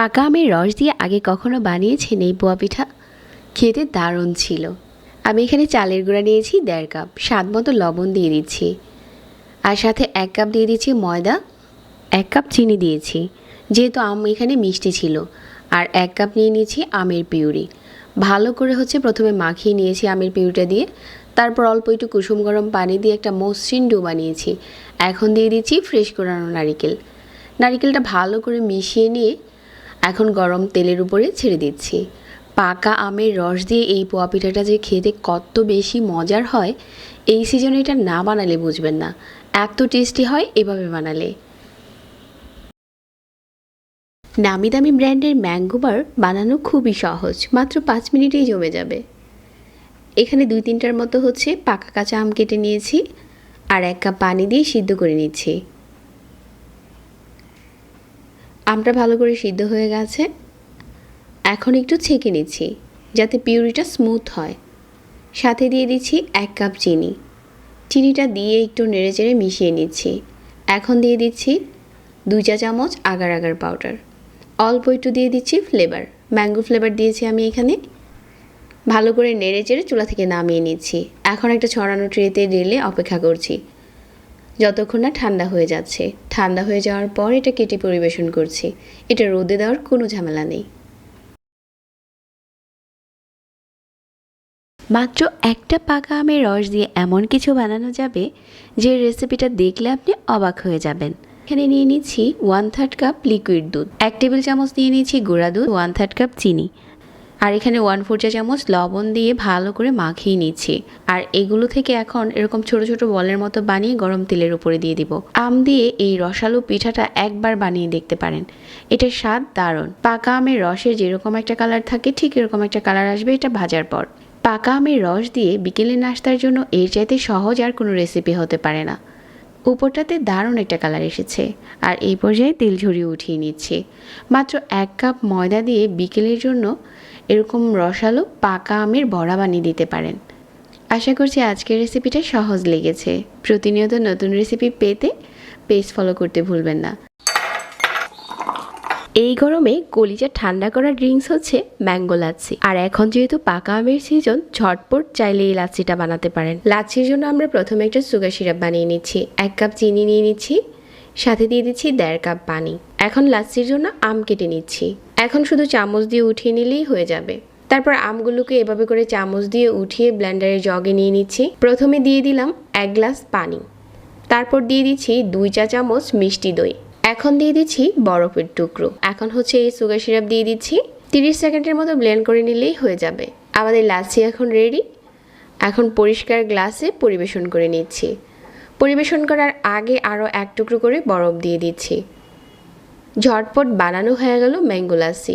পাকা আমের রস দিয়ে আগে কখনো বানিয়েছেন এই পোয়া পিঠা? খেতে দারুণ ছিল। আমি এখানে চালের গুঁড়া নিয়েছি দেড় কাপ, স্বাদ মতো লবণ দিয়ে দিচ্ছি। আর সাথে এক কাপ দিয়ে দিচ্ছি ময়দা, এক কাপ চিনি দিয়েছি, যেহেতু আম এখানে মিষ্টি ছিল। আর এক কাপ নিয়ে নিয়েছি আমের পিউরি। ভালো করে হচ্ছে প্রথমে মাখিয়ে নিয়েছি আমের পিউরিটা দিয়ে। তারপর অল্প একটু কুসুম গরম পানি দিয়ে একটা মসৃণ ডো বানিয়েছি। এখন দিয়ে দিচ্ছি ফ্রেশ করানো নারিকেল। নারিকেলটা ভালো করে মিশিয়ে নিয়ে এখন গরম তেলের উপরে ছেড়ে দিচ্ছি। পাকা আমের রস দিয়ে এই পোয়া পিঠাটা যে খেতে কত বেশি মজার হয়, এই সিজনে এটা না বানালে বুঝবেন না। এত টেস্টি হয়, এভাবে বানালে। নামি দামি ব্র্যান্ডের ম্যাঙ্গো বার বানানো খুবই সহজ, মাত্র পাঁচ মিনিটেই জমে যাবে। এখানে দুই তিনটার মতো হচ্ছে পাকা কাঁচা আম কেটে নিয়েছি, আর এক কাপ পানি দিয়ে সিদ্ধ করে নিচ্ছি। আমটা ভালো করে সিদ্ধ হয়ে গেছে। এখন একটু ছেঁকে নিচ্ছি, যাতে পিউরিটা স্মুথ হয়। সাথে দিয়ে দিচ্ছি এক কাপ চিনি। চিনিটা দিয়ে একটু নেড়ে চেড়ে মিশিয়ে নিচ্ছি। এখন দিয়ে দিচ্ছি দুই চা চামচ আগার আগার পাউডার অল্প একটু দিয়ে দিচ্ছি ফ্লেভার ম্যাঙ্গো ফ্লেভার দিয়েছি আমি এখানে। ভালো করে নেড়ে চেড়ে চুলা থেকে নামিয়ে নিচ্ছি। এখন একটা ছড়ানো ট্রেতে ঢেলে অপেক্ষা করছি। যতক্ষণ না ঠান্ডা হয়ে যাচ্ছে। ঠান্ডা হয়ে যাওয়ার পর এটা কেটে পরিবেশন করছি। এটা রোদে দেওয়ার কোনো ঝামেলা নেই। মাত্র একটা পাকা আমের রস দিয়ে এমন কিছু বানানো যাবে যে রেসিপিটা দেখলে আপনি অবাক হয়ে যাবেন। এখানে নিয়ে নিচ্ছি ওয়ান থার্ড কাপ লিকুইড দুধ। এক টেবিল চামচ নিয়ে নিচ্ছি গুঁড়া দুধ ওয়ান থার্ড কাপ চিনি। আর এখানে ওয়ান ফোর চা চামচ লবণ দিয়ে ভালো করে মাখিয়ে নিচ্ছি। আর এগুলো থেকে এখন এরকম ছোট ছোট বলের মতো বানিয়ে গরম তেলের উপরে দিয়ে দিব। আম দিয়ে এই রসালো পিঠাটা একবার বানিয়ে দেখতে পারেন। এটার স্বাদ দারুণ। পাকা আমের রসের যেরকম একটা কালার থাকে, ঠিক এরকম একটা কালার আসবে এটা ভাজার পর। পাকা আমের রস দিয়ে বিকেলের নাস্তার জন্য এর চাইতে সহজ আর কোনো রেসিপি হতে পারে না। উপরটাতে দারুণ একটা কালার এসেছে, আর এই পর্যায়ে তেল ঝরিয়ে উঠিয়ে নিচ্ছে। মাত্র এক কাপ ময়দা দিয়ে বিকেলের জন্য এরকম রসালো পাকা আমের বড়া বানিয়ে দিতে পারেন। আশা করছি আজকের রেসিপিটা সহজ লেগেছে। প্রতিনিয়ত নতুন রেসিপি পেতে পেজ ফলো করতে ভুলবেন না। এই গরমে কলিজা ঠান্ডা করা ড্রিঙ্কস হচ্ছে ম্যাঙ্গো লাচ্ছি। আর এখন যেহেতু পাকা আমের সিজন ঝটপট চাইলে এই লাচ্ছিটা বানাতে পারেন। লাচ্ছির জন্য আমরা প্রথমে একটা সুগার সিরাপ বানিয়ে নিচ্ছি। এক কাপ চিনি নিয়ে নিচ্ছি, সাথে দিয়ে দিচ্ছি দেড় কাপ পানি। এখন লাচ্ছির জন্য আম কেটে নিচ্ছি। এখন শুধু চামচ দিয়ে উঠিয়ে নিলেই হয়ে যাবে। তারপর আমগুলোকে এভাবে করে চামচ দিয়ে উঠিয়ে ব্লেন্ডারের জগে নিয়ে নিচ্ছি। প্রথমে দিয়ে দিলাম এক গ্লাস পানি। তারপর দিয়ে দিচ্ছি দুই চা চামচ মিষ্টি দই। এখন দিয়ে দিচ্ছি বরফের টুকরো। এখন হচ্ছে এই সুগার সিরাপ দিয়ে দিচ্ছি। তিরিশ সেকেন্ডের মতো ব্লেন্ড করে নিলেই হয়ে যাবে। আমাদের লাচ্ছি এখন রেডি এখন পরিষ্কার গ্লাসে পরিবেশন করে নিচ্ছি। পরিবেশন করার আগে আরও এক টুকরো করে বরফ দিয়ে দিচ্ছি। ঝটপট বানানো হয়ে গেল ম্যাঙ্গো লাচ্ছি।